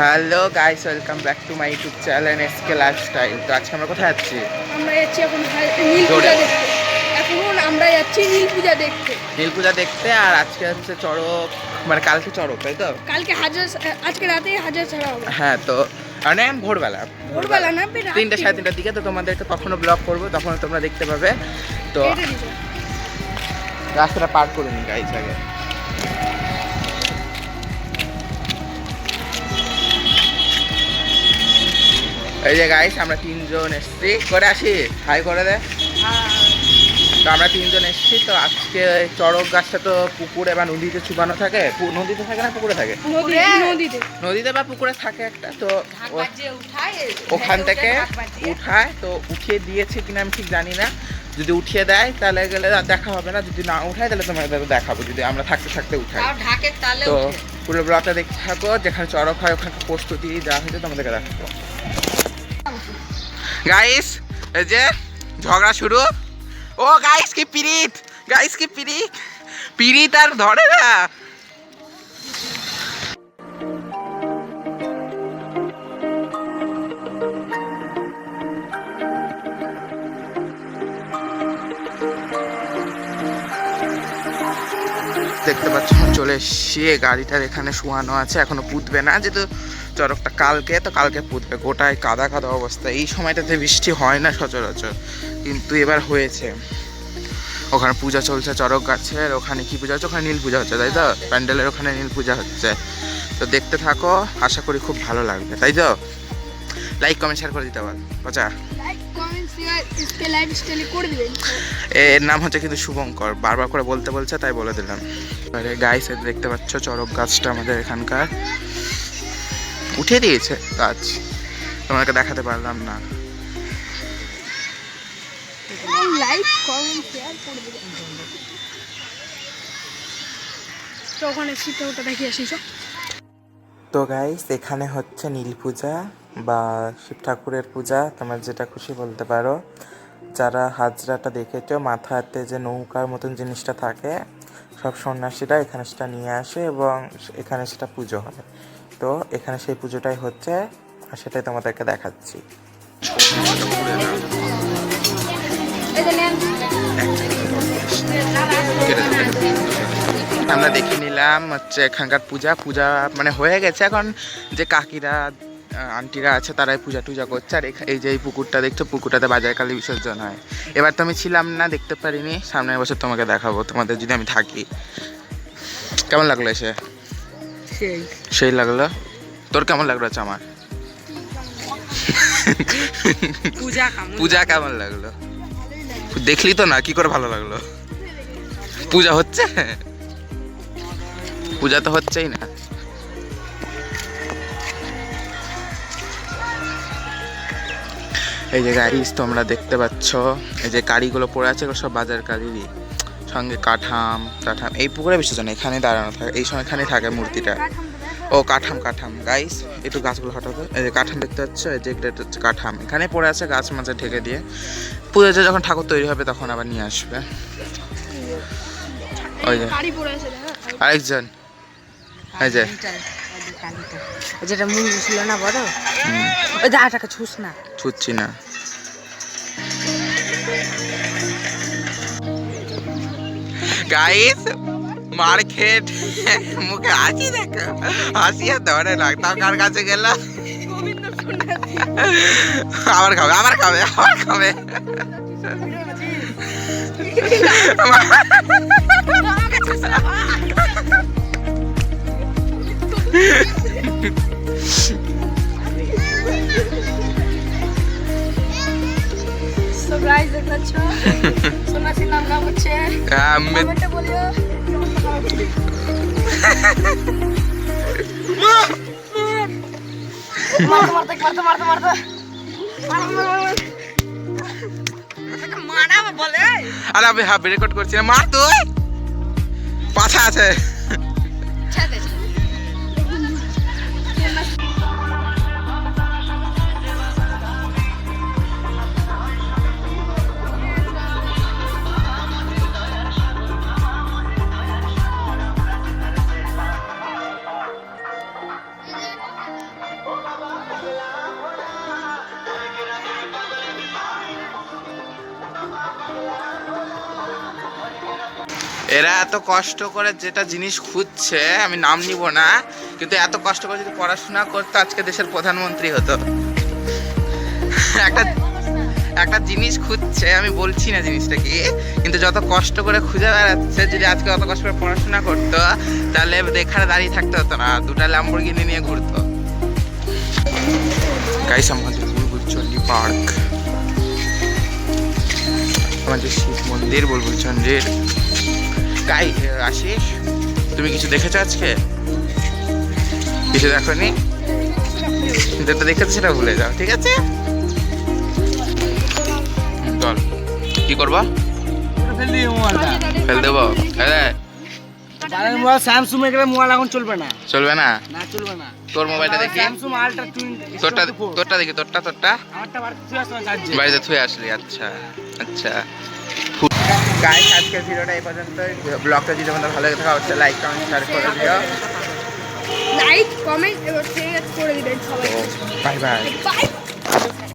Hello guys welcome back to my YouTube channel S K lifestyle. তো আজকে আমরা কোথায় যাচ্ছি? আমরা যাচ্ছি এখন নীল পূজা দেখতে। এখন আমরা যাচ্ছি নীল পূজা দেখতে। নীল পূজা দেখতে আর আজকে হচ্ছে চড়ক মানে কালকে চড়ক তাই তো? কালকে হাজার আজকে রাতে হাজার ছাড়া হবে। হ্যাঁ তো মানে ভোরবেলা। ভোরবেলা না। তিনটে সাড়ে তিনটার দিকে তো তোমাদেরকে তখনও ব্লগ করব তখন তোমরা দেখতে পাবে। তো রাস্তাটা পার করে নি গাইস আগে। এই যে গাইস আমরা তিনজন এসছি। করে আসি? হাই করে দে। তো আমরা তিনজন এসছি তো আজকে চড়ক গাছটা তো পুকুরে বা নদীতে চুবানো থাকে। নদীতে থাকে না পুকুরে থাকে? নদীতে নদীতে। নদীতে বা পুকুরে থাকে একটা তো ও- ওখান থেকে উঠায় তো উঠিয়ে দিয়েছে কিনা আমি ঠিক জানি না। যদি উঠিয়ে দেয় তাহলে গেলে দেখা হবে না। যদি না উঠায় তাহলে তোমাদের দেখাবো যদি আমরা থাকতে থাকতে উঠাই। তো পুরো ব্লগটা দেখতে থাকো যেখানে চড়ক হয় ওখানে প্রস্তুতি দেওয়া হয়েছে তোমাদেরকে দেখাবো। গাইস এই যে ঝগড়া শুরু। ও গাইস কি পিরিত। গাইস কি পিরিত। পিরিত আর ধরে না। দেখতে পাচ্ছ, চলে এসে গাড়িটার এখানে শোয়ানো আছে, এখনও পুতবে না, যেহেতু চড়কটা কালকে, তো কালকে পুতবে। গোটায় কাদা কাদা অবস্থা। এই সময়টাতে বৃষ্টি হয় না সচরাচর, কিন্তু এবার হয়েছে। ওখানে পূজা চলছে চড়ক গাছের, ওখানে কি পূজা হচ্ছে? ওখানে নীল পূজা হচ্ছে, তাই তো? প্যান্ডেলের ওখানে নীল পূজা হচ্ছে। তো দেখতে থাকো, আশা করি খুব ভালো লাগবে, তাই তো? লাইক কমেন্ট শেয়ার করে দিতে পার। বাচ্চা এর নাম হচ্ছে কিন্তু শুভঙ্কর। বারবার করে বলতে বলছে তাই বলে দিলাম। এবারে গাইস দেখতে পাচ্ছ চড়ক গাছটা আমাদের এখানকার। উঠে দিয়েছে গাছ। তোমাকে দেখাতে পারলাম না। লাইক কমেন্ট শেয়ার করে দিবেন। তো ওখানে সিটটা ওটা দেখে আসি চো। তো গাইস এখানে হচ্ছে নীল পূজা বা শিব ঠাকুরের পূজা, তোমার যেটা খুশি বলতে পারো। যারা হাজরাটা দেখেছ, মাথাতে যে নৌকার মতন জিনিসটা থাকে, সব সন্ন্যাসীরা এখানে সেটা নিয়ে আসে এবং এখানে সেটা পুজো হয়। তো এখানে সেই পুজোটাই হচ্ছে, আর সেটাই তোমাদেরকে দেখাচ্ছি। আমরা দেখে নিলাম হচ্ছে এখানকার পূজা। পূজা মানে হয়ে গেছে এখন যে কাকিরা আন্টিরা আছে তারাই পূজা টুজা করছে। আর এই যে এই পুকুরটা দেখছ পুকুরটাতে বাজার কালী বিসর্জন হয়। এবার তো আমি ছিলাম না দেখতে পারিনি। সামনের বছর তোমাকে দেখাবো তোমাদের যদি আমি থাকি। কেমন লাগল এসে? সেই। লাগল? তোর কেমন লাগল হচ্ছে আমার? পূজা পূজা কেমন লাগল? দেখলি তো না কি করে ভালো লাগল? পূজা হচ্ছে? পূজা তো হচ্ছেই না। এই যে গাড়ি তোমরা দেখতে পাচ্ছ এই যে গাড়িগুলো পড়ে আছে সব বাজার গাড়িরই। সঙ্গে কাঠাম কাঠাম এই পুকুরে বিসর্জন এখানে দাঁড়ানো থাকে এই সময় এখানেই থাকে মূর্তিটা। ও কাঠাম কাঠাম। গাইস একটু গাছগুলো হঠাৎ এই যে কাঠাম দেখতে পাচ্ছ এই যে এটা হচ্ছে কাঠাম। এখানে পড়ে আছে গাছ মাঝে ঢেকে দিয়ে। পুজোতে যখন ঠাকুর তৈরি হবে তখন আবার নিয়ে আসবে। ওই যে। দেখা আরেকজন। এই যে। যেটা মুরগি ছিল না বড়? ওই দাটাকে ছুস না। ছুটছি না। গাইস মার্কেট মুখে হাসি দেখো। হাসি আর ধরে না। তাও কার কাছে গেল আবার খাবে আবার খাবে আবার খাবে। আরে আমি হাফ রেকর্ড করছি না মার তুই। পাছা আছে। এরা এত কষ্ট করে যেটা জিনিস খুঁজছে, আমি নাম নিব না, কিন্তু এত কষ্ট করে যদি পড়াশোনা করতো, আজকে দেশের প্রধানমন্ত্রী হতো। একটা একটা জিনিস খুঁজছে, আমি বলছি না জিনিসটা কি, কিন্তু যত কষ্ট করে খুঁজে বেড়াচ্ছে, যদি আজকে অত কষ্ট করে পড়াশোনা করতো, তাহলে এখানে দাঁড়িয়ে থাকতে হতো না, দুটা ল্যাম্বরগিনি নিয়ে ঘুরতো। গাইস আমাদের বুলবুলচন্ডী পার্ক। আমাদের শিব মন্দির বুলবুলচন্ডীর গাই আশিস? তুমি কিছু দেখেছ আজকে? কিছু দেখোনি? যেটা দেখেছ, সেটা ভুলে যাও, ঠিক আছে? চল, কি করবা? ফেল দেবো। হ্যাঁ স্যামসুং এর মোবাইল এখন চলবে না? চলবে না চলবে না তোর মোবাইলটা দেখি। স্যামসুং আলট্রা তোরটা দেখি, তোরটা তোরটা? বাড়িতে থুয়ে আসলি আচ্ছা আচ্ছা। গাইস আজকের ভিডিওটা এই পর্যন্ত ব্লগটা যদি তোমাদের ভালো লেগে থাকে অবশ্যই লাইক কমেন্ট শেয়ার করে দিও। লাইক কমেন্ট এবং শেয়ার করে দিবেন সবাই। Bye bye bye